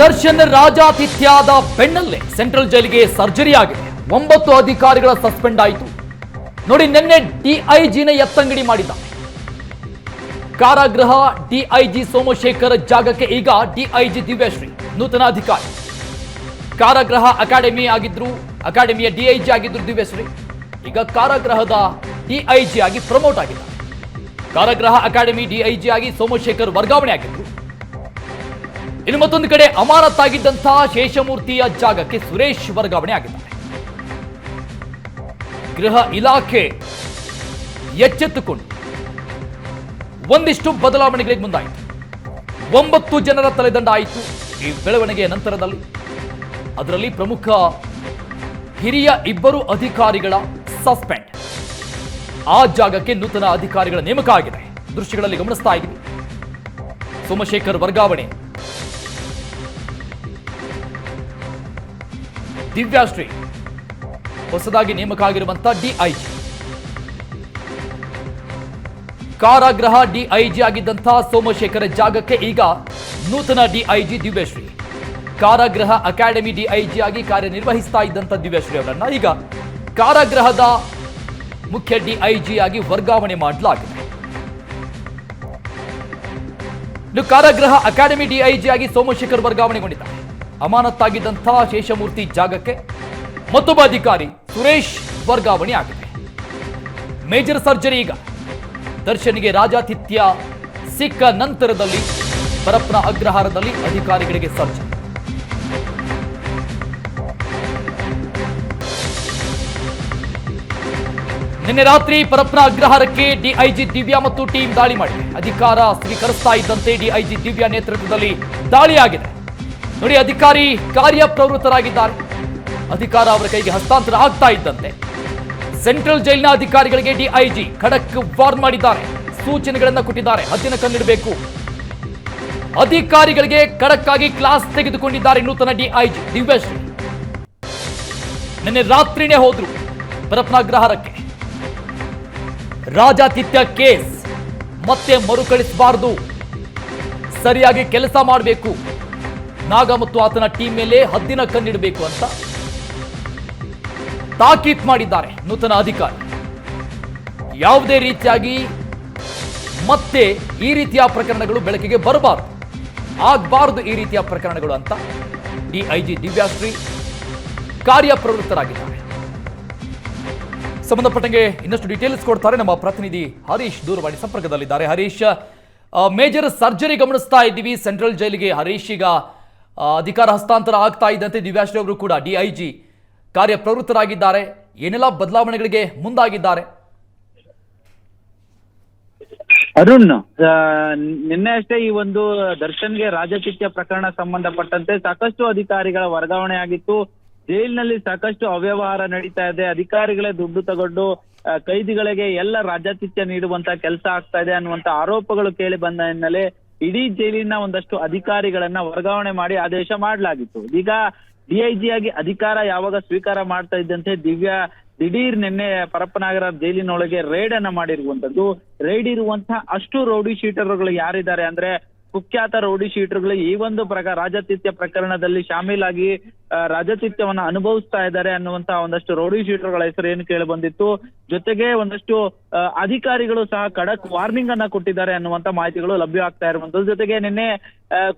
ದರ್ಶನ್ ರಾಜಾತಿಥ್ಯದ ಬೆನ್ನಲ್ಲೇ ಸೆಂಟ್ರಲ್ ಜೈಲಿಗೆ ಸರ್ಜರಿ ಆಗಿದೆ ಒಂಬತ್ತು ಅಧಿಕಾರಿಗಳ ಸಸ್ಪೆಂಡ್ ಆಯಿತು. ನೋಡಿ, ನಿನ್ನೆ ಡಿಐಜಿನ ಎತ್ತಂಗಡಿ ಮಾಡಿದ ಕಾರಾಗೃಹ ಡಿಐಜಿ ಸೋಮಶೇಖರ್ ಜಾಗಕ್ಕೆ ಈಗ ಡಿಐಜಿ ದಿವ್ಯಶ್ರೀ, ನೂತನ ಅಧಿಕಾರಿ. ಕಾರಾಗೃಹ ಅಕಾಡೆಮಿ ಆಗಿದ್ರು, ಅಕಾಡೆಮಿಯ ಡಿಐಜಿ ಆಗಿದ್ರು ದಿವ್ಯಶ್ರೀ. ಈಗ ಕಾರಾಗೃಹದ ಡಿಐಜಿ ಆಗಿ ಪ್ರಮೋಟ್ ಆಗಿದ್ದಾರೆ. ಕಾರಾಗೃಹ ಅಕಾಡೆಮಿ ಡಿಐಜಿ ಆಗಿ ಸೋಮಶೇಖರ್ ವರ್ಗಾವಣೆ ಆಗಿದ್ರು. ಇನ್ನು ಮತ್ತೊಂದು ಕಡೆ ಅಮಾನತ್ತಾಗಿದ್ದಂತಹ ಶೇಷಮೂರ್ತಿಯ ಜಾಗಕ್ಕೆ ಸುರೇಶ್ ವರ್ಗಾವಣೆ ಆಗಿದ್ದಾರೆ. ಗೃಹ ಇಲಾಖೆ ಎಚ್ಚೆತ್ತುಕೊಂಡು ಒಂದಿಷ್ಟು ಬದಲಾವಣೆಗಳಿಗೆ ಮುಂದಾಯಿತು. ಒಂಬತ್ತು ಜನರ ತಲೆದಂಡ ಆಯಿತು. ಈ ಬೆಳವಣಿಗೆಯ ನಂತರದಲ್ಲಿ ಅದರಲ್ಲಿ ಪ್ರಮುಖ ಹಿರಿಯ ಇಬ್ಬರು ಅಧಿಕಾರಿಗಳ ಸಸ್ಪೆಂಡ್. ಆ ಜಾಗಕ್ಕೆ ನೂತನ ಅಧಿಕಾರಿಗಳ ನೇಮಕ ಆಗಿದೆ. ದೃಶ್ಯಗಳಲ್ಲಿ ಗಮನಿಸ್ತಾ ಇದ್ದೀವಿ. ಸೋಮಶೇಖರ್ ವರ್ಗಾವಣೆ. ದಿವ್ಯಾಶ್ರೀ ಹೊಸದಾಗಿ ನೇಮಕ ಆಗಿರುವಂತಹ ಡಿಐಜಿ ಕಾರಾಗೃಹ ಡಿಐಜಿ ಆಗಿದ್ದಂತಹ ಸೋಮಶೇಖರ ಜಾಗಕ್ಕೆ ಈಗ ನೂತನ ಡಿಐಜಿ ದಿವ್ಯಶ್ರೀ ಕಾರಾಗೃಹ ಅಕಾಡೆಮಿ ಡಿಐಜಿ ಆಗಿ ಕಾರ್ಯನಿರ್ವಹಿಸ್ತಾ ಇದ್ದಂಥ ದಿವ್ಯಶ್ರೀ ಅವರನ್ನ ಈಗ ಕಾರಾಗೃಹದ ಮುಖ್ಯ ಡಿಐಜಿ ಆಗಿ ವರ್ಗಾವಣೆ ಮಾಡಲಾಗಿದೆ. ಕಾರಾಗೃಹ ಅಕಾಡೆಮಿ ಡಿಐಜಿ ಆಗಿ ಸೋಮಶೇಖರ್ ವರ್ಗಾವಣೆಗೊಂಡಿದ್ದಾರೆ. ಅಮಾನತ್ತಾಗಿದ್ದಂತಹ ಶೇಷಮೂರ್ತಿ ಜಾಗಕ್ಕೆ ಮತ್ತೊಬ್ಬ ಅಧಿಕಾರಿ ಸುರೇಶ್ ವರ್ಗಾವಣೆ ಆಗಿದೆ. ಮೇಜರ್ ಸರ್ಜರಿ ಈಗ. ದರ್ಶನಿಗೆ ರಾಜಾತಿಥ್ಯ ಸಿಕ್ಕ ನಂತರದಲ್ಲಿ ಪರಪ್ಪನ ಅಗ್ರಹಾರದಲ್ಲಿ ಅಧಿಕಾರಿಗಳಿಗೆ ಸರ್ಜರಿ. ನಿನ್ನೆ ರಾತ್ರಿ ಪರಪ್ನ ಅಗ್ರಹಾರಕ್ಕೆ ಡಿಐಜಿ ದಿವ್ಯಾ ಮತ್ತು ಟೀಮ್ ದಾಳಿ ಮಾಡಿದೆ. ಅಧಿಕಾರ ಸ್ವೀಕರಿಸ್ತಾ ಇದ್ದಂತೆ ಡಿಐಜಿ ದಿವ್ಯಾ ನೇತೃತ್ವದಲ್ಲಿ ದಾಳಿಯಾಗಿದೆ. ನೋಡಿ, ಅಧಿಕಾರಿ ಕಾರ್ಯಪ್ರವೃತ್ತರಾಗಿದ್ದಾರೆ. ಅಧಿಕಾರ ಅವರ ಕೈಗೆ ಹಸ್ತಾಂತರ ಆಗ್ತಾ ಇದ್ದಂತೆ. ಸೆಂಟ್ರಲ್ ಜೈಲಿನ ಅಧಿಕಾರಿಗಳಿಗೆ ಡಿಐಜಿ ಖಡಕ್ ವಾರ್ನ್ ಮಾಡಿದ್ದಾರೆ. ಸೂಚನೆಗಳನ್ನು ಕೊಟ್ಟಿದ್ದಾರೆ. ಹದ್ದಿನ ಕಣ್ಣಿಡಬೇಕು ಅಧಿಕಾರಿಗಳಿಗೆ ಖಡಕ್ ಆಗಿ ಕ್ಲಾಸ್ ತೆಗೆದುಕೊಂಡಿದ್ದಾರೆ ನೂತನ ಡಿಐಜಿ ದಿವ್ಯಶ್ರೀ. ನಿನ್ನೆ ರಾತ್ರಿನೇ ಹೋದ್ರು ಪರಪ್ನಾಗ್ರಹಾರಕ್ಕೆ ರಾಜಾತಿಥ್ಯ ಕೇಸ್. ಮತ್ತೆ ಮರುಕಳಿಸಬಾರದು. ಸರಿಯಾಗಿ ಕೆಲಸ ಮಾಡಬೇಕು. ನಾಗ ಮತ್ತು ಆತನ ಟೀಮ್ ಮೇಲೆ ಹದ್ದಿನ ಕಣ್ಣಿಡಬೇಕು ಅಂತ ತಾಕೀತ್ ಮಾಡಿದ್ದಾರೆ ನೂತನ ಅಧಿಕಾರಿ. ಯಾವುದೇ ರೀತಿಯಾಗಿ ಮತ್ತೆ ಈ ರೀತಿಯ ಪ್ರಕರಣಗಳು ಬೆಳಕಿಗೆ ಬರಬಾರದು. ಆಗಬಾರದು ಈ ರೀತಿಯ ಪ್ರಕರಣಗಳು ಅಂತ ಡಿಐಜಿ ದಿವ್ಯಾಶ್ರೀ ಕಾರ್ಯಪ್ರವೃತ್ತರಾಗಿದ್ದಾರೆ. ಸಂಬಂಧಪಟ್ಟಂಗೆ ಇನ್ನಷ್ಟು ಡೀಟೇಲ್ಸ್ ಕೊಡ್ತಾರೆ ನಮ್ಮ ಪ್ರತಿನಿಧಿ ಹರೀಶ್ ದೂರವಾಣಿ ಸಂಪರ್ಕದಲ್ಲಿದ್ದಾರೆ. ಹರೀಶ್ ಮೇಜರ್ ಸರ್ಜರಿ ಗಮನಿಸ್ತಾ ಇದ್ದೀವಿ. ಸೆಂಟ್ರಲ್ ಜೈಲಿಗೆ ಹರೀಶ್ ಈಗ ಅಧಿಕಾರ ಹಸ್ತಾಂತರ ಆಗ್ತಾ ಇದ್ದಂತೆ ದಿವ್ಯಾಶ್ರೀ ಅವರು ಕೂಡ ಡಿಐಜಿ ಕಾರ್ಯಪ್ರವೃತ್ತರಾಗಿದ್ದಾರೆ. ಏನೆಲ್ಲ ಬದಲಾವಣೆಗಳಿಗೆ ಮುಂದಾಗಿದ್ದಾರೆ? ಅರುಣ್ ನಿನ್ನೆ ಅಷ್ಟೇ ಈ ಒಂದು ದರ್ಶನ್ಗೆ ರಾಜಕೀಯ ಪ್ರಕರಣ ಸಂಬಂಧಪಟ್ಟಂತೆ ಸಾಕಷ್ಟು ಅಧಿಕಾರಿಗಳ ವರ್ಗಾವಣೆ ಆಗಿತ್ತು. ಜೈಲಿನಲ್ಲಿ ಸಾಕಷ್ಟು ಅವ್ಯವಹಾರ ನಡೀತಾ ಇದೆ. ಅಧಿಕಾರಿಗಳೇ ದುಡ್ಡು ತಗೊಂಡು ಕೈದಿಗಳಿಗೆ ಎಲ್ಲ ರಾಜ್ಯಾತಿಥ್ಯ ನೀಡುವಂತ ಕೆಲಸ ಆಗ್ತಾ ಇದೆ ಅನ್ನುವಂತ ಆರೋಪಗಳು ಕೇಳಿ ಬಂದ ಹಿನ್ನೆಲೆ ಇಡೀ ಜೈಲಿನ ಒಂದಷ್ಟು ಅಧಿಕಾರಿಗಳನ್ನ ವರ್ಗಾವಣೆ ಮಾಡಿ ಆದೇಶ ಮಾಡಲಾಗಿತ್ತು. ಈಗ ಡಿಐಜಿ ಆಗಿ ಅಧಿಕಾರ ಯಾವಾಗ ಸ್ವೀಕಾರ ಮಾಡ್ತಾ ಇದ್ದಂತೆ ದಿವ್ಯಾ ದಿಢೀರ್ ನಿನ್ನೆ ಪರಪ್ಪನಗರ ಜೈಲಿನೊಳಗೆ ರೇಡ್ ಅನ್ನ ಮಾಡಿರುವಂತದ್ದು. ರೈಡ್ ಇರುವಂತಹ ಅಷ್ಟು ರೌಡಿ ಶೀಟರ್ಗಳು ಯಾರಿದ್ದಾರೆ ಅಂದ್ರೆ ಕುಖ್ಯಾತ ರೌಡಿ ಶೀಟರ್ಗಳು ಈ ಒಂದು ಪ್ರಕಾರ ರಾಜತಿಥ್ಯ ಪ್ರಕರಣದಲ್ಲಿ ಶಾಮೀಲಾಗಿ ರಾಜತಿಥ್ಯವನ್ನ ಅನುಭವಿಸ್ತಾ ಇದ್ದಾರೆ ಅನ್ನುವಂತ ಒಂದಷ್ಟು ರೌಡಿ ಶೀಟರ್ಗಳ ಹೆಸರು ಏನು ಕೇಳಿ ಬಂದಿತ್ತು. ಜೊತೆಗೆ ಒಂದಷ್ಟು ಅಧಿಕಾರಿಗಳು ಸಹ ಖಡಕ್ ವಾರ್ನಿಂಗ್ ಅನ್ನ ಕೊಟ್ಟಿದ್ದಾರೆ ಅನ್ನುವಂತ ಮಾಹಿತಿಗಳು ಲಭ್ಯ ಆಗ್ತಾ ಇರುವಂತದ್ದು ಜೊತೆಗೆ ನಿನ್ನೆ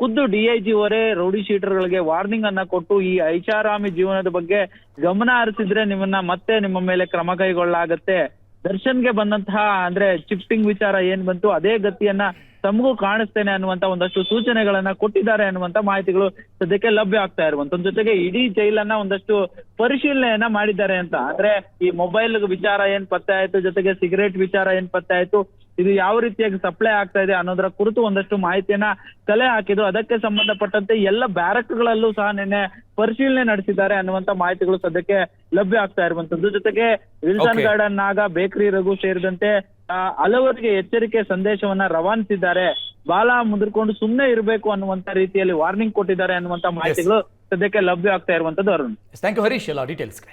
ಖುದ್ದು ಡಿಐಜಿ ಅವರೇ ರೌಡಿ ಶೀಟರ್ಗಳಿಗೆ ವಾರ್ನಿಂಗ್ ಅನ್ನ ಕೊಟ್ಟು ಈ ಐಷಾರಾಮಿ ಜೀವನದ ಬಗ್ಗೆ ಗಮನ ಹರಿಸಿದ್ರೆ ನಿಮ್ಮನ್ನ ಮತ್ತೆ ನಿಮ್ಮ ಮೇಲೆ ಕ್ರಮ ಕೈಗೊಳ್ಳಲಾಗತ್ತೆ. ದರ್ಶನ್ಗೆ ಬಂದಂತಹ, ಅಂದ್ರೆ ಶಿಫ್ಟಿಂಗ್ ವಿಚಾರ ಏನ್ ಬಂತು, ಅದೇ ಗತಿಯನ್ನ ತಮಗೂ ಕಾಣಿಸ್ತೇನೆ ಅನ್ನುವಂತ ಒಂದಷ್ಟು ಸೂಚನೆಗಳನ್ನ ಕೊಟ್ಟಿದ್ದಾರೆ ಅನ್ನುವಂತ ಮಾಹಿತಿಗಳು ಸದ್ಯಕ್ಕೆ ಲಭ್ಯ ಆಗ್ತಾ ಇರುವಂತ ಜೊತೆಗೆ ಇಡೀ ಜೈಲನ್ನ ಒಂದಷ್ಟು ಪರಿಶೀಲನೆಯನ್ನ ಮಾಡಿದ್ದಾರೆ ಅಂತ. ಅಂದ್ರೆ ಈ ಮೊಬೈಲ್ ವಿಚಾರ ಏನ್ ಪತ್ತೆ ಆಯ್ತು, ಜೊತೆಗೆ ಸಿಗರೇಟ್ ವಿಚಾರ ಏನ್ ಪತ್ತೆ ಆಯ್ತು ಇದು ಯಾವ ರೀತಿಯಾಗಿ ಸಪ್ಲೈ ಆಗ್ತಾ ಇದೆ ಅನ್ನೋದರ ಕುರಿತು ಒಂದಷ್ಟು ಮಾಹಿತಿಯನ್ನ ಕಲೆ ಹಾಕಿದ್ರು. ಅದಕ್ಕೆ ಸಂಬಂಧಪಟ್ಟಂತೆ ಎಲ್ಲ ಬ್ಯಾರಕ್ಗಳಲ್ಲೂ ಸಹ ನಿನ್ನೆ ಪರಿಶೀಲನೆ ನಡೆಸಿದ್ದಾರೆ ಅನ್ನುವಂತ ಮಾಹಿತಿಗಳು ಸದ್ಯಕ್ಕೆ ಲಭ್ಯ ಆಗ್ತಾ ಇರುವಂತದ್ದು ಜೊತೆಗೆ Wilson garden Naga bakery Raghu ಸೇರಿದಂತೆ ಆ, ಹಲವರಿಗೆ ಎಚ್ಚರಿಕೆ ಸಂದೇಶವನ್ನ ರವಾನಿಸಿದ್ದಾರೆ. ಬಾಲ ಮುದ್ರಕೊಂಡು ಸುಮ್ಮನೆ ಇರಬೇಕು ಅನ್ನುವಂತ ರೀತಿಯಲ್ಲಿ ವಾರ್ನಿಂಗ್ ಕೊಟ್ಟಿದ್ದಾರೆ ಅನ್ನುವಂತ ಮಾಹಿತಿಗಳು ಸದ್ಯಕ್ಕೆ ಲಭ್ಯ ಆಗ್ತಾ ಇರುವಂತದ್ದು ಅರುಣ್. Thank you Harish. ಎಲ್ಲ ಡೀಟೇಲ್ಸ್ಗೆ